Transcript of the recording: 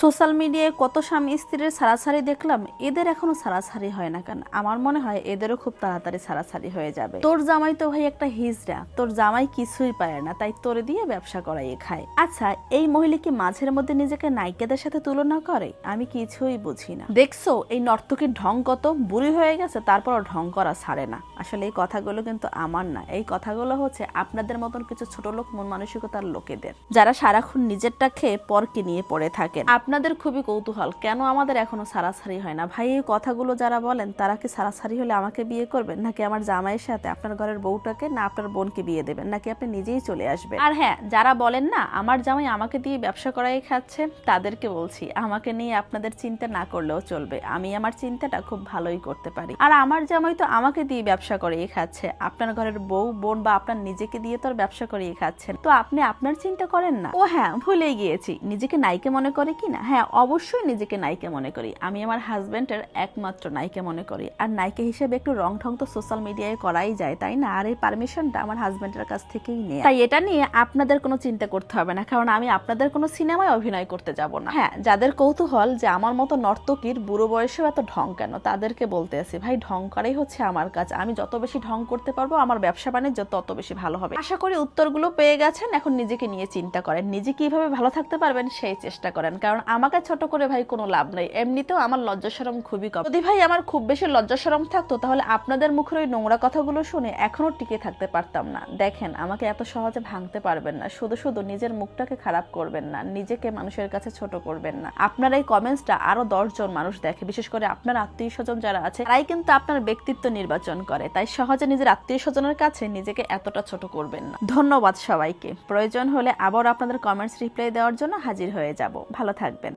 Social মিডিয়ায় কত স্বামী স্ত্রীর সারাসারি দেখলাম, এদের এখনও সারাসারি হয় না কেন? আমার মনে হয় এদেরও খুব তাড়াতাড়ি সারাসারি হয়ে যাবে। তোর জামাই তো ভাই একটা হিজড়া, তোর জামাই কিছুই পায় না, তাই তোরে দিয়ে ব্যবসা করাই খায়। আচ্ছা এই মহিলা কি মাঝের মধ্যে নিজেকে নায়িকাদের সাথে তুলনা করে? আমি কিছুই বুঝি না। দেখছ, এই নর্তকীর ঢং কত বুড়ি হয়ে গেছে, তারপরও ঢং করা ছাড়ে না। আসলে এই কথাগুলো কিন্তু আমার না, এই কথাগুলো হচ্ছে আপনাদের মতন কিছু ছোট লোক, মন মানসিকতার লোকেদের, যারা সারাক্ষণ নিজেরটা খেয়ে পরকে নিয়ে পড়ে থাকেন। আপনাদের খুবই কৌতূহল। কেন আমাদের এখনও সারাসারি হয় না? ভাই, এই কথাগুলো যারা বলেন, তারা কি সারাসারি হলে আমাকে বিয়ে করবেন? নাকি আমার জামাইয়ের সাথে আপনার ঘরের বউটাকে না আপনার বোনকে বিয়ে দেবেন? নাকি আপনি নিজেই চলে আসবেন? আর হ্যাঁ যারা বলেন না, আমার জামাই আমাকে দিয়ে ব্যবসা করাই খাচ্ছে, তাদেরকে বলছি, আমাকে নিয়ে আপনাদের চিন্তা না করলেও চলবে। আমি আমার চিন্তাটা খুব ভালোই করতে পারি। আর আমার জামাই তো আমাকে দিয়ে ব্যবসা করিয়ে খাচ্ছে। আপনার ঘরের বউ, বোন বা আপনার নিজেকে দিয়ে তো ব্যবসা করিয়ে খাচ্ছেন তো আপনি আপনার চিন্তা করেন না। ও হ্যাঁ ভুলেই গিয়েছি। নিজেকে নাইকে মনে করে কি না। হ্যাঁ অবশ্যই নিজেকে নায়িকা মনে করি। আমি আমার হাজব্যান্ডের একমাত্র নায়িকা মনে করি। আর নায়িকা হিসেবে একটু রং ঠং তো সোশ্যাল মিডিয়ায় করাই যায়, তাই না? আর এই পারমিশনটা আমার হাজব্যান্ডের কাছ থেকেই নেই তাই এটা নিয়ে আপনাদের কোনো চিন্তা করতে হবে না, কারণ আমি আপনাদের কোনো সিনেমায় অভিনয় করতে যাব না। হ্যাঁ যাদের কৌতূহল যে আমার মতো নর্তকীর বুড়ো বয়সেও এত ঢং কেন? তাদেরকে বলতে আছি, ভাই, ঢং করাই হচ্ছে আমার কাজ। আমি যত বেশি ঢং করতে পারব, আমার ব্যবসা বাণিজ্য তত বেশি ভালো হবে। আশা করি উত্তরগুলো পেয়ে গেছেন। এখন নিজেকে নিয়ে চিন্তা করেন। নিজে কীভাবে ভালো থাকতে পারবেন, সেই চেষ্টা করেন। কারণ আমাকে ছোট করে ভাই কোনো লাভ নেই। এমনিতেও আমার লজ্জা লজ্জাসরম খুবই কম। যদি ভাই আমার খুব বেশি লজ্জা লজ্জাসরম থাকতো, তাহলে আপনাদের মুখের ওই নোংরা কথাগুলো শুনে এখনও টিকে থাকতে পারতাম না। দেখেন, আমাকে এত সহজে ভাঙতে পারবেন না। শুধু শুধু নিজের মুখটাকে খারাপ করবেন না, নিজেকে মানুষের কাছে ছোট করবেন না। আপনার এই কমেন্টসটা আরও দশজন মানুষ দেখে, বিশেষ করে আপনার আত্মীয় স্বজন যারা আছে, তারাই কিন্তু আপনার ব্যক্তিত্ব নির্বাচন করে। তাই সহজে নিজের আত্মীয় স্বজনের কাছে নিজেকে এতটা ছোট করবেন না। ধন্যবাদ সবাইকে। প্রয়োজন হলে আবার আপনাদের কমেন্টস রিপ্লাই দেওয়ার জন্য হাজির হয়ে যাব। ভালো থাকবেন